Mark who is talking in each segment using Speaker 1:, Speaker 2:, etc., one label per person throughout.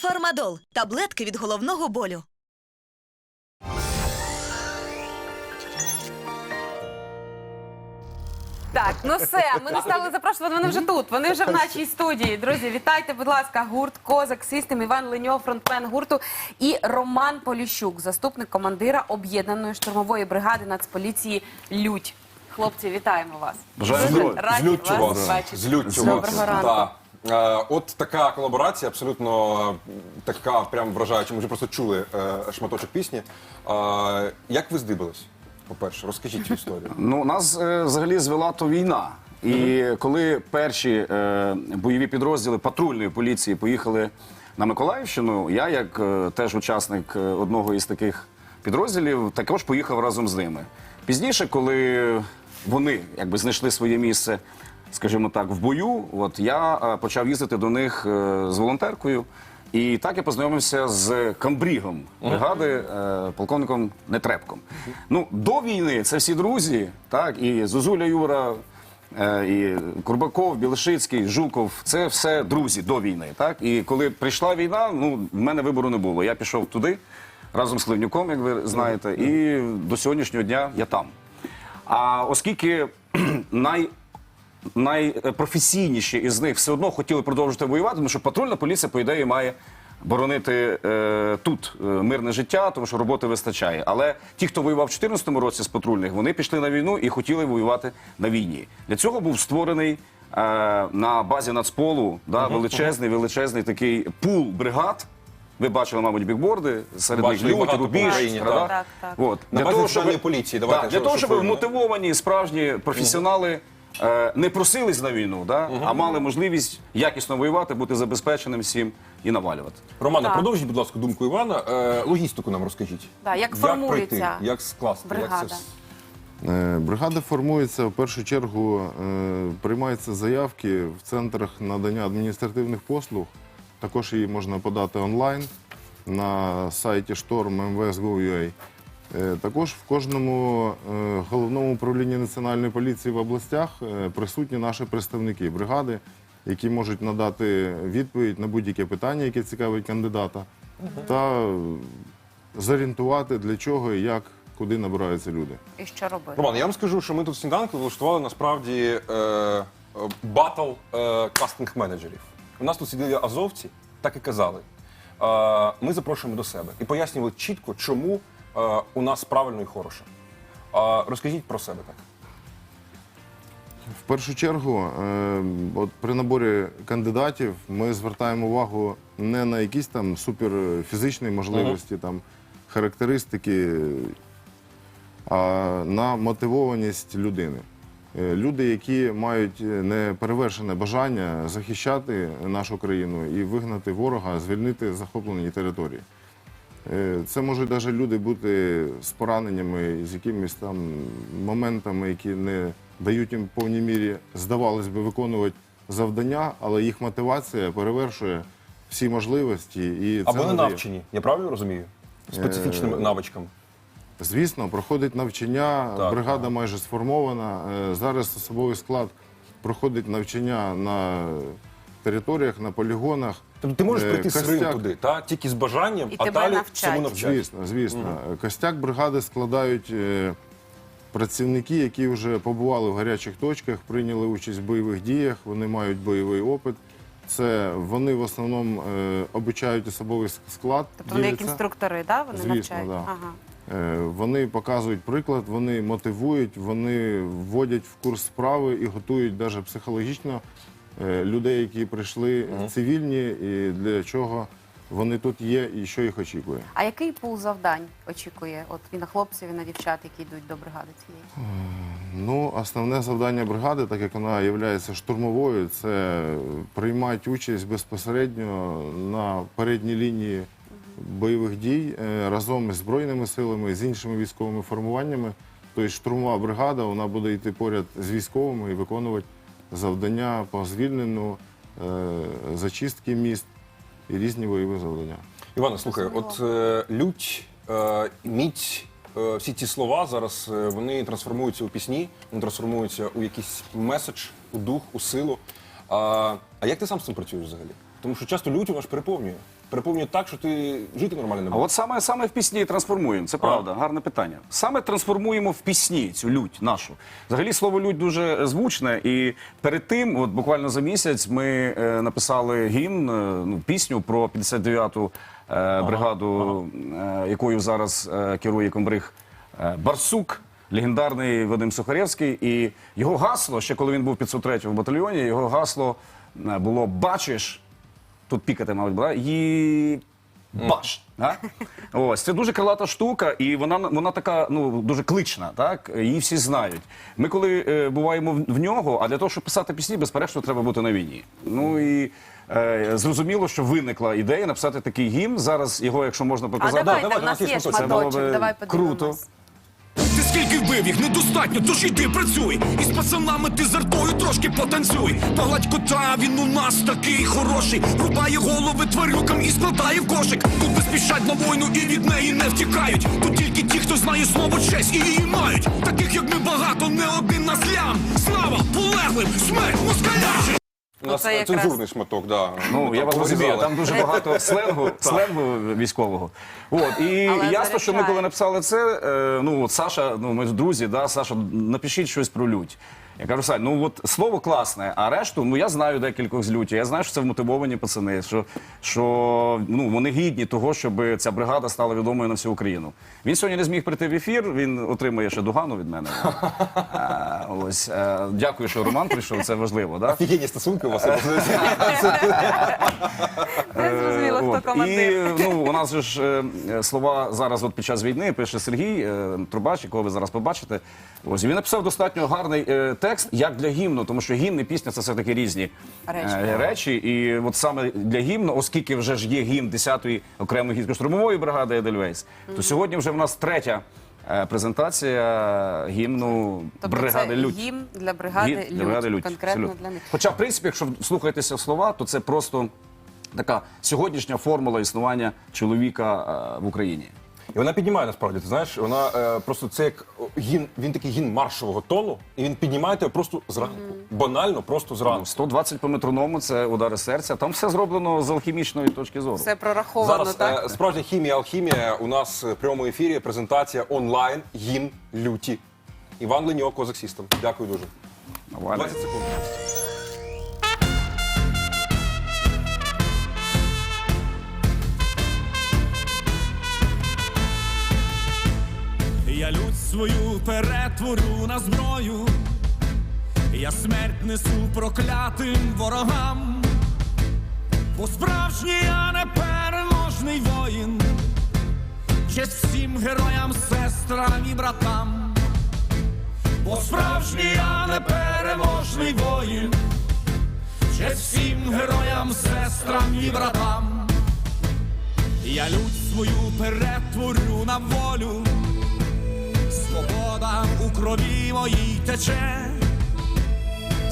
Speaker 1: Фармадол таблетки від головного болю.
Speaker 2: Так, ну все, ми не стали запрошувати, вони вже тут, вони вже в нашій студії. Друзі, вітайте, будь ласка, гурт Козак Систем, Іван Леньов, фронтмен гурту і Роман Поліщук, заступник командира об'єднаної штурмової бригади Нацполіції Лють. Хлопці, вітаємо вас.
Speaker 3: Бажаю здоров'я.
Speaker 2: раді
Speaker 4: Злючу
Speaker 2: вас
Speaker 4: вас.
Speaker 2: бачити.
Speaker 4: Злючу
Speaker 2: Доброго ранку.
Speaker 4: Да. Е, От така колаборація, абсолютно така прям вражаюча. Ми вже просто чули е, шматочок пісні. Е, Як ви здибались? По-перше, розкажіть цю історію.
Speaker 3: Ну, нас е, взагалі звела то війна. І коли перші е, бойові підрозділи патрульної поліції поїхали на Миколаївщину, я, як е, теж учасник е, одного із таких підрозділів, також поїхав разом з ними. Пізніше, коли вони якби знайшли своє місце, скажімо так, в бою, от я е, почав їздити до них е, з волонтеркою. І так я познайомився з камбрігом бригади, е, полковником Нетрепком. Ну, до війни це всі друзі, так, і Зозуля Юра, і Курбаков, Білошицький, Жуков це все друзі до війни. Так? І коли прийшла війна, ну, в мене вибору не було. Я пішов туди разом з Кливнюком, як ви знаєте, і до сьогоднішнього дня я там. А оскільки най найпрофесійніші із них все одно хотіли продовжити воювати, тому що патрульна поліція, по ідеї, має боронити е, тут е, мирне життя, тому що роботи вистачає. Але ті, хто воював в 2014 році з патрульних, вони пішли на війну і хотіли воювати на війні. Для цього був створений е, на базі нацполу да, величезний, величезний такий пул бригад. Ви бачили, мабуть, бікборди серед них
Speaker 4: по
Speaker 3: Рубіж,
Speaker 4: Україні,
Speaker 2: так. Так, так.
Speaker 3: От.
Speaker 4: На базі національної поліції, давайте, що-
Speaker 3: для того, щоб
Speaker 4: формує.
Speaker 3: вмотивовані справжні професіонали е, не просились на війну, да, а мали можливість якісно воювати, бути забезпеченим всім і навалювати.
Speaker 4: Романа,
Speaker 2: Так.
Speaker 4: продовжіть, будь ласка, думку Івана. Е, Логістику нам розкажіть.
Speaker 2: Да, як формується
Speaker 4: пройти, як скласти, як
Speaker 2: бригада?
Speaker 4: це с-
Speaker 5: Е, Бригада формується в першу чергу, е, приймаються заявки в центрах надання адміністративних послуг. Також її можна подати онлайн на сайті Storm.mvs.gov.ua. Е, Також в кожному е, головному управлінні національної поліції в областях е, присутні наші представники бригади, які можуть надати відповідь на будь-яке питання, яке цікавить кандидата, та е, зорієнтувати для чого і як, куди набираються люди.
Speaker 2: І що робити?
Speaker 4: Роман, я вам скажу, що ми тут в сніданку влаштували насправді е, е, батл е, кастинг менеджерів. У нас тут сиділи азовці, так і казали. Е, ми запрошуємо до себе і пояснювали чітко, чому е, у нас правильно і хороше. Е, розкажіть про себе так.
Speaker 5: В першу чергу, е, от при наборі кандидатів ми звертаємо увагу не на якісь там суперфізичні можливості, там, характеристики, а на мотивованість людини. Е, Люди, які мають неперевершене бажання захищати нашу країну і вигнати ворога, звільнити захоплені території. Е, Це можуть навіть люди бути з пораненнями, з якимись там моментами, які не дають їм в повній мірі, здавалось би, виконувати завдання, але їх мотивація перевершує всі можливості. І це
Speaker 4: Або не
Speaker 5: надає.
Speaker 4: навчені, я правильно розумію? Специфічним навичкам.
Speaker 5: Звісно, проходить навчання,
Speaker 4: Так,
Speaker 5: бригада майже сформована. Е, Зараз особовий склад проходить навчання на територіях, на полігонах.
Speaker 4: Тобто ти можеш
Speaker 5: Е,
Speaker 4: прийти з
Speaker 5: костяк-
Speaker 4: туди, та? тільки з бажанням,
Speaker 2: І
Speaker 4: а
Speaker 2: тебе
Speaker 4: далі
Speaker 2: навчать.
Speaker 4: всьому навчать.
Speaker 5: Звісно, звісно. Костяк бригади складають е, працівники, які вже побували в гарячих точках, прийняли участь в бойових діях, вони мають бойовий опит. Це вони в основному е, обучають особовий склад.
Speaker 2: Тобто вони як
Speaker 5: діляться.
Speaker 2: інструктори, да? вони
Speaker 5: Звісно,
Speaker 2: навчають?
Speaker 5: да.
Speaker 2: Ага.
Speaker 5: Е, Вони показують приклад, вони мотивують, вони вводять в курс справи і готують навіть психологічно людей, які прийшли цивільні, і для чого вони тут є і що їх очікує.
Speaker 2: А який пул завдань очікує от і на хлопців, і на дівчат, які йдуть до бригади цієї?
Speaker 5: Ну, основне завдання бригади, так як вона є штурмовою, це приймати участь безпосередньо на передній лінії бойових дій е, разом із збройними силами, з іншими військовими формуваннями. Тобто штурмова бригада вона буде йти поряд з військовими і виконувати завдання по звільненню, е, зачистки міст і різні бойові завдання.
Speaker 4: Івана, слухай, от е, лють, е, мідь, е, всі ці слова зараз е, вони трансформуються у пісні, вони трансформуються у якийсь меседж, у дух, у силу. А, а як ти сам з цим працюєш взагалі? Тому що часто лють у ж переповнює. Переповнюють так, що ти жити нормально не
Speaker 3: А
Speaker 4: можеш.
Speaker 3: от саме, саме в пісні трансформуємо. Це правда, гарне питання. Саме трансформуємо в пісні цю лють нашу. Взагалі слово лють дуже звучне. І перед тим, от буквально за місяць, ми е, написали гімн, е, ну, пісню про 59-ту е, бригаду, е, якою зараз е, керує комбриг е, Барсук. Легендарний Вадим Сухаревський, і його гасло, ще коли він був 503 в батальйоні, його гасло е, було Бачиш, тут пікати, мабуть, була, і баш. Да? Ось це дуже крилата штука, і вона вона така ну дуже клична. Так її всі знають. Ми коли е, буваємо в, в нього, а для того, щоб писати пісні, безперечно, треба бути на війні. Ну і е, зрозуміло, що виникла ідея написати такий гімн. Зараз його, якщо можна
Speaker 2: А
Speaker 3: показати,
Speaker 2: давайте,
Speaker 4: давай,
Speaker 2: в нас
Speaker 4: є шматочок.
Speaker 2: Давай подивимось.
Speaker 3: круто.
Speaker 6: Ти скільки вбив їх недостатньо, тож іди працюй. І з пацанами ти з артою трошки потанцюй. Погладь кота, він у нас такий хороший. Рубає голови тварюкам і складає в кошик. Тут не спішать на війну і від неї не втікають. Тут тільки ті, хто знає слово честь і її мають. Таких як ми багато, не один нас лям. Слава полеглим, смерть москалям!
Speaker 4: У нас
Speaker 2: Оце якраз-
Speaker 4: цензурний шматок, да.
Speaker 3: Ну, я вас розумію, там дуже багато сленгу, сленгу військового. От, і
Speaker 2: Але
Speaker 3: ясно, що ми коли написали це, е, ну, от Саша, ну, ми ж друзі, да, Саша, напишіть щось про лють. Я кажу, Сань, ну от слово класне, а решту, ну я знаю декількох з люті. Я знаю, що це вмотивовані пацани, що, що ну, вони гідні того, щоб ця бригада стала відомою на всю Україну. Він сьогодні не зміг прийти в ефір, він отримує ще догану від мене. Е, ось, е, дякую, що Роман прийшов, це важливо. Да?
Speaker 4: Офігенні стосунки у вас.
Speaker 2: Зрозуміло, хто командир.
Speaker 3: І ну, у нас же ж е, е, слова зараз от під час війни пише Сергій е, Трубач, якого ви зараз побачите. Ось він написав достатньо гарний е, текст, як для гімну, тому що гімн і пісня це все-таки різні
Speaker 2: Речі.
Speaker 3: е, речі. І от саме для гімну, оскільки вже ж є гімн 10-ї окремої гірсько-штурмової бригади Едельвейс, то сьогодні вже в нас третя е, презентація гімну
Speaker 2: Тобто
Speaker 3: бригади
Speaker 2: це
Speaker 3: Людь.
Speaker 2: гімн для бригади
Speaker 3: Гімн для бригади
Speaker 2: Людь,
Speaker 3: Людь.
Speaker 2: конкретно
Speaker 3: абсолютно.
Speaker 2: для них.
Speaker 3: Хоча, в принципі, якщо слухаєтеся слова, то це просто така сьогоднішня формула існування чоловіка е, в Україні.
Speaker 4: І вона піднімає насправді. Ти знаєш, вона е, просто це як о, гімн, він такий гімн маршового тону, і він піднімає тебе просто зранку. Банально, просто зранку.
Speaker 3: Ну, 120 по метроному це удари серця. Там все зроблено з алхімічної точки зору.
Speaker 2: Все прораховано,
Speaker 4: Зараз
Speaker 2: так?
Speaker 4: е, справжня хімія, алхімія. У нас в прямому ефірі презентація онлайн гімн люті. Іван Леньо, Козак Сістем. Дякую дуже.
Speaker 3: Валя.
Speaker 4: 20 секунд.
Speaker 6: Свою перетворю на зброю, я смерть несу проклятим ворогам, бо справжній я непереможний воїн, честь всім героям, сестрам і братам, бо справжній я непереможний воїн, честь всім героям, сестрам і братам. Я лють свою перетворю на волю. Свобода у крові моїй тече.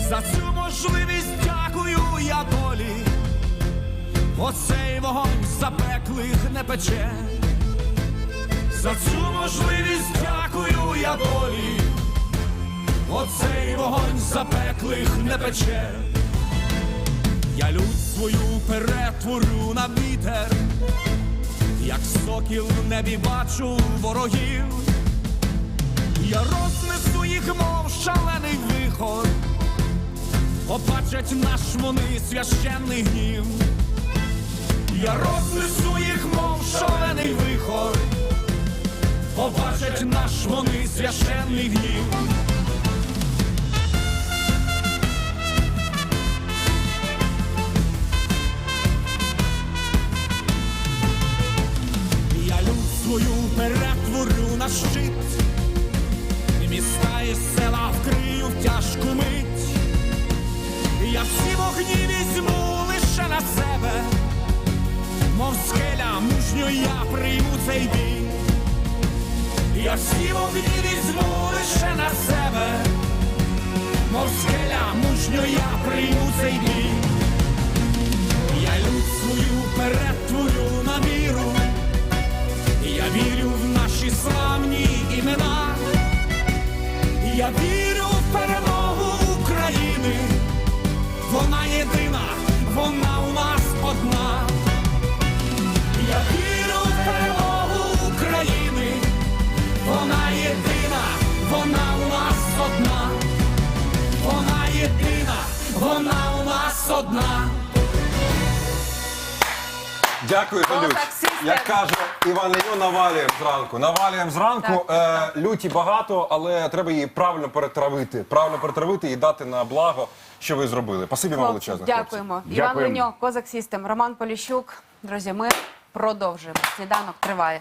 Speaker 6: За цю можливість дякую я долі. Оцей вогонь запеклих не пече. За цю можливість дякую я долі. Оцей вогонь запеклих не пече. Я лють свою перетворю на вітер, як сокіл в небі бачу ворогів. Я рознесу їх, мов шалений вихор, побачать наш вони священний гнів. Я рознесу їх, мов шалений вихор, побачать наш вони священний гнів. Свою перетворю мов скеля мужньо я прийму цей бій. Я всі вогні візьму лише на себе, мов скеля мужньо я прийму цей бій. Я люд свою перетворю на віру. Я вірю в наші славні імена. Я вірю в перемогу України. Вона єдина, до дна.
Speaker 4: Дякую, Талюч. Як каже Іван Леньо, навалюємо зранку. Навалюємо зранку. Е, люті багато, але треба її правильно перетравити. Правильно перетравити і дати на благо, що ви зробили. Спасибі вам
Speaker 2: Хлопці,
Speaker 4: величезне. хлопці.
Speaker 2: дякуємо. Іван
Speaker 3: Дякуємо.
Speaker 2: Леньо, Козак Сістем, Роман Поліщук. Друзі, ми продовжуємо. Сніданок триває.